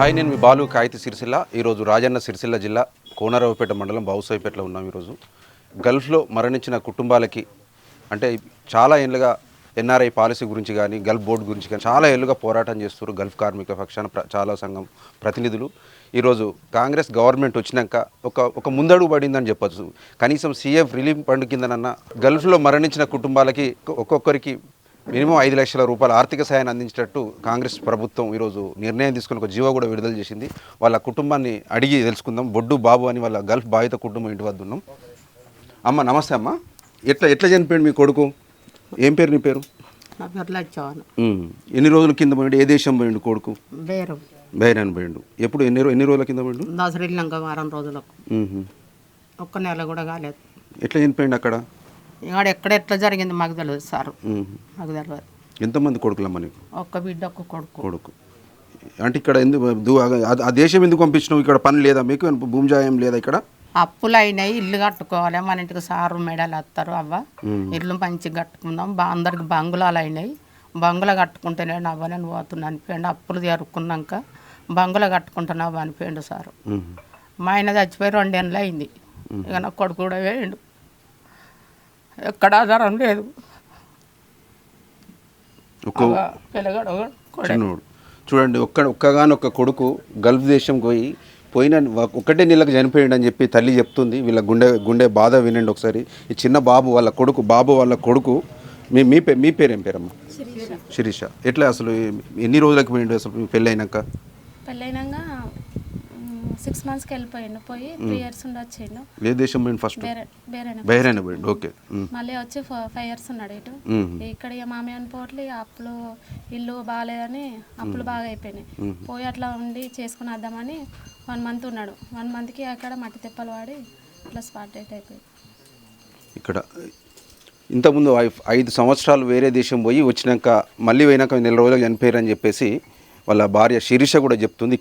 Hi నేను మీ బాలు కాగిత సిరిసిల్ల. ఈరోజు రాజన్న సిరిసిల్ల జిల్లా కోనరావుపేట మండలం బావుసాయిపేటలో ఉన్నాం ఈరోజు. గల్ఫ్లో మరణించిన కుటుంబాలకి అంటే చాలా ఏళ్ళుగా ఎన్ఆర్ఐ పాలసీ గురించి కానీ గల్ఫ్ బోర్డు గురించి కానీ చాలా ఏళ్ళుగా పోరాటం చేస్తారు గల్ఫ్ కార్మిక పక్షాన ప్ర- చాలా సంఘం ప్రతినిధులు. ఈరోజు కాంగ్రెస్ గవర్నమెంట్ వచ్చినాక ఒక ఒక ముందడుగు పడిందని చెప్పొచ్చు. కనీసం సీఎఫ్ రిలీఫ్ ఫండ్ కిందనన్నా గల్ఫ్లో మరణించిన కుటుంబాలకి ఒక్కొక్కరికి మినిమం ఐదు లక్షల రూపాయల ఆర్థిక సాయాన్ని అందించేటట్టు కాంగ్రెస్ ప్రభుత్వం ఈరోజు నిర్ణయం తీసుకుని ఒక జీవో కూడా విడుదల చేసింది. వాళ్ళ కుటుంబాన్ని అడిగి తెలుసుకుందాం. బొడ్డు బాబు అని వాళ్ళ గల్ఫ్ బాధిత కుటుంబం ఇంటి వద్ద ఉన్నాం. అమ్మ నమస్తే అమ్మ. ఎట్లా ఎట్లా చనిపోయాడు మీ కొడుకు? ఏం పేరు నీ పేరు. ఎన్ని రోజుల కింద పోయిండు? ఏ దేశం పోయిండు కొడుకు? బేరు. బైరాన్ పోయిండు. ఎప్పుడు ఎన్ని ఎన్ని రోజుల కింద పోయిండు? వారం రోజులకు. ఒక్క నెల కూడా కాలేదు. ఎట్లా చనిపోయిండు అక్కడ? ఇక్కడ ఎక్కడ ఎట్లా జరిగింది మాకు తెలియదు సార్. మాకు తెలియదు ఎంతమంది కొడుకులమ్మ నీకు? ఒక్క బిడ్డ ఒక్క కొడుకు. కొడుకు. అంటే ఇక్కడ ఎందుకు ఆ- దేశం ఎందుకు పంపించినావు? ఇక్కడ పని లేదా? మీకు భూమి జాయం లేదా ఇక్కడ? అప్పులు అయినాయి ఇల్లు కట్టుకోవాలి. మన ఇంటికి సారు మెడలు వస్తారు అవ్వ. ఇల్లు మంచిగా కట్టుకుందాం. బా అందరికి బంగుళాలు అయినాయి బంగుళ కట్టుకుంటేనే అవ్వ నేను పోతున్నా అనిపోయిండు అప్పులు తీరుకున్నాక బంగుళ కట్టుకుంటున్నావు అనిపోయిండు సారు. మా ఆయన చచ్చిపోయి రెండేళ్ళు అయింది. ఇక నా కొడుకు కూడా వేయండు ఎక్కడ ఆధారం లేదు. చూడండి ఒక్క ఒక్కగానొక్క కొడుకు గల్ఫ్ దేశం పోయి పోయిన ఒక- ఒక్కటే నెలకు చనిపోయాడు అని చెప్పి తల్లి చెప్తుంది. వీళ్ళ గుండె గుండె బాధ వినండి ఒకసారి. ఈ చిన్న బాబు వాళ్ళ కొడుకు బాబు వాళ్ళ కొడుకు మీ మీ పే మీ పేరు ఏం పేరమ్మా? శిరీష. ఎట్లా అసలు ఎన్ని రోజులకు పోయిండు అసలు మీ పెళ్ళి అయినాక పెళ్ళైనాక సిక్స్ మంత్స్కి వెళ్ళిపోయిండు. పోయి త్రీ ఇయర్స్ ఉండి వచ్చిండు. ఏ దేశం పోయిండు ఫస్ట్ బైరాన్ పోయిండు ఓకే. మళ్ళీ వచ్చి ఫైవ్ ఇయర్స్ ఉన్నాడు ఇటు. ఇక్కడ ఇక మామయ్య పోట్లి అప్పులు ఇల్లు బాగాలేదని అప్పులు బాగా అయిపోయినాయి. పోయి అట్లా ఉండి చేసుకుని వద్దామని వన్ మంత్ ఉన్నాడు. వన్ మంత్కి అక్కడ మట్టి తెప్పలు వాడి ఇట్లా స్పాట్ డెట్ అయిపోయింది. ఇక్కడ ఇంతకుముందు ఐదు సంవత్సరాలు వేరే దేశం పోయి వచ్చినాక మళ్ళీ పోయినాక నెల రోజులకు చనిపోయారని చెప్పేసి వాళ్ళ భార్య శిరీష కూడా చెప్తుంది.